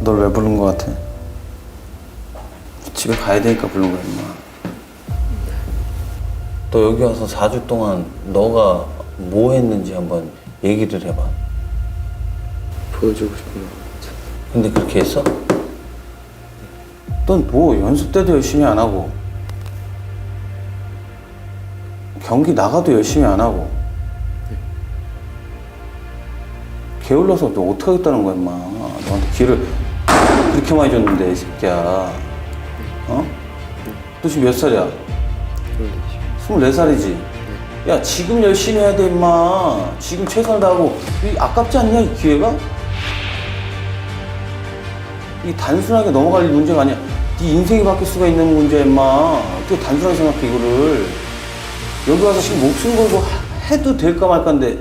널 왜 부른 거 같아? 집에 가야 되니까 부른 거야, 임마. 너 여기 와서 4주 동안 너가 뭐 했는지 한번 얘기를 해봐. 보여주고 싶은 거 근데 그렇게 했어? 넌 뭐 연습 때도 열심히 안 하고 경기 나가도 열심히 안 하고 게을러서 너 어떡하겠다는 거야 임마 너한테 기회를 그렇게 많이 줬는데 이 새끼야 어? 너 지금 몇 살이야? 그런데 24살이지? 야 지금 열심히 해야 돼 임마 지금 최선을 다하고 이 아깝지 않냐 이 기회가? 이 단순하게 넘어갈 문제가 아니야 네 인생이 바뀔 수가 있는 문제야 임마 어떻게 단순하게 생각해 이거를 여기 와서 지금 목숨 걸고 하- 해도 될까 말까인데